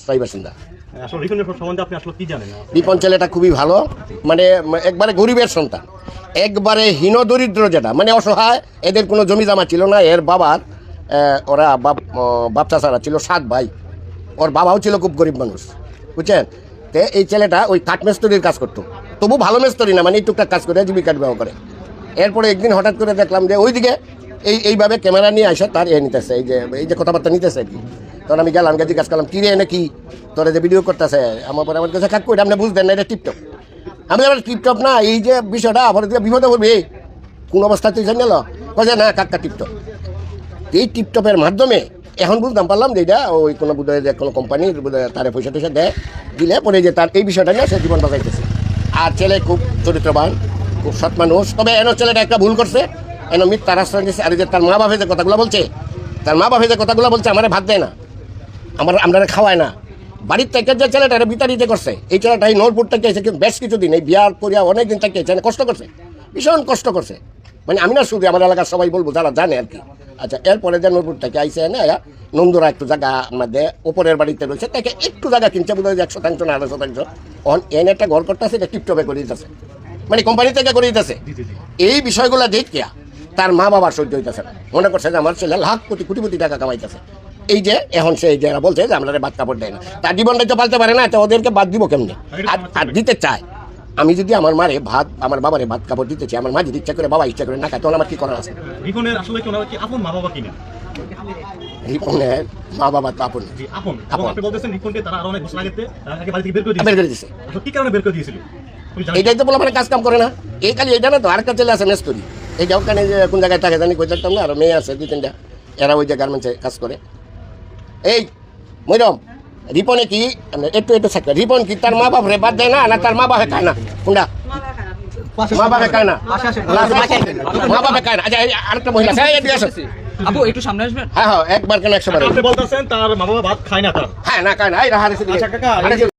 স্থায়ী বাসিন্দা রিপন ছেলেটা খুবই ভালো মানে একবারে গরিবের সন্তান। একবারে হীন দরিদ্র যেটা মানে অসহায় এদের কোনো জমি জমা ছিল না এর বাবার ওরা বাপ বাপ ছিল সাত ভাই। ওর বাবাও ছিল খুব গরিব মানুষ বুঝছেন? তে এই ছেলেটা ওই কাঠ মেস্তরির কাজ করতো। তবু ভালো মেস্তরি না মানে এই টুকটাক কাজ করে জীবিকা নির্বাহ করে। এরপরে একদিন হঠাৎ করে দেখলাম যে ওইদিকে এই এইভাবে ক্যামেরা নিয়ে আসে তার এ নিতেছে এই যে এই যে কথাবার্তা নিতেছে আর কি। তখন আমি গেলাম গেছি কাজ করলাম, কি রে, এনে কি? তোরা যে ভিডিও করতেছে? আমার পরে আমার কাছে, কাক করে আপনি বুঝতেন না, এটা টিপটপ আমি আবার টিপটপ না, এই যে বিষয়টা তুই বিপদে পড়বি কোন অবস্থা তুই জানিল কয়ে না কাক্কা টিপটপ এই টিপটপের মাধ্যমে এখন বুঝতাম, পারলাম যে এটা ওই কোনো বোধহয় যে কোনো কোম্পানির তারে পয়সা টয়সা দেয়, দিলে পরে যে তার এই বিষয়টা নিয়ে সে জীবন বাঁচাইতেছে। আর ছেলে খুব চরিত্রবান, খুব সৎ মানুষ। তবে এন ছেলেটা একটা ভুল করছে। এন মিথ্যার আশ্রয় দিচ্ছে আর যে তার মা বাপে যে কথাগুলো বলছে, তার মা বাপে যে কথাগুলো বলছে, আমার ভাত দেয় না। আমার আমরা খাওয়ায় না। বাড়ির থেকে যে ছেলেটা এটা বিতাড়িতে করছে এই ছেলেটা এই নোরপুর থেকে এসে কিন্তু বেশ কিছুদিন এই বিয়ার করিয়া অনেক দিন থেকে এসে কষ্ট করছে ভীষণ কষ্ট করছে। মানে আমি না শুধু আমার এলাকার সবাই বলব যারা জানে আর কি। আচ্ছা এরপরে যে নোরপুর থেকে আইসে না নন্দুরা একটু জায়গা আমাদের উপরের বাড়িতে রয়েছে তাকে একটু জায়গা কিনছে বোধ হয় একশো শতাংশ না আড়াই শতাংশ অন এনে একটা ঘর করতেছে এটা টিপটপে করে দিতেছে। মানে কোম্পানি থেকে করে দিতেছে। এই বিষয়গুলো দেখিয়া তার মা বাবার সহ্য হইতেছে না। মনে করছে যে আমার ছেলে লাখ কোটি কোটি কোটি টাকা কামাইতেছে। এই যে এখন সে এই যে বলছে যে আমরা বাদ কাপড় দেয় না। তার জীবনটা তো পালতে পারে না তো ওদেরকে বাদ দিব কেমনি? আর দিতে চায়। আমি যদি আমার মারে ভাত আমার বাবারে ভাত কাপড় দিতে চাই আমার মা যদি ইচ্ছা করে বাবা ইচ্ছা করে না খায় তখন আমার কি করার আছে? রিফান্ডের আসলে কি ওনারা কি আপন মা বাবা কিনা? রিপনের মা বাবা তো আপন। জি আপন। আপনি। বলতেছেন রিফান্ডে তারা আরও অনেক বছর আগেতে তাকে বাড়ি থেকে বের করে বের করে দিছে কি কারণে বের করে দিয়েছিল? আপনি তো বলে মানে কাজ কাম করে না। এই খালি এইটা না তো আরেকটা ছেলে আছে মেস্তরি এই যে ওখানে কোন জায়গায় থাকে জানি কই থাকতাম না আর মেয়ে আছে দুই তিনটা। এরা ওই যে গার্মেন্টসে কাজ করে। এই মৈরম রিপনে কি মানে একটু একটু থাকবে রিপন কি তার মা বাপ রে বাদ দেয় না না তার মা বাপে খায় না? কোনটা? মা বাপে খায় না। না, মা বাপে খায় না। আচ্ছা আরেকটা মহিলা এদিকে আসো। আপু একটু সামনে আসবেন? হ্যাঁ হ্যাঁ একবার কেন একশো বার আপনি বলতেছেন তার মা বাবা ভাত খায় না তার। হ্যাঁ না খায় না। এই রাহারে আচ্ছা কাকা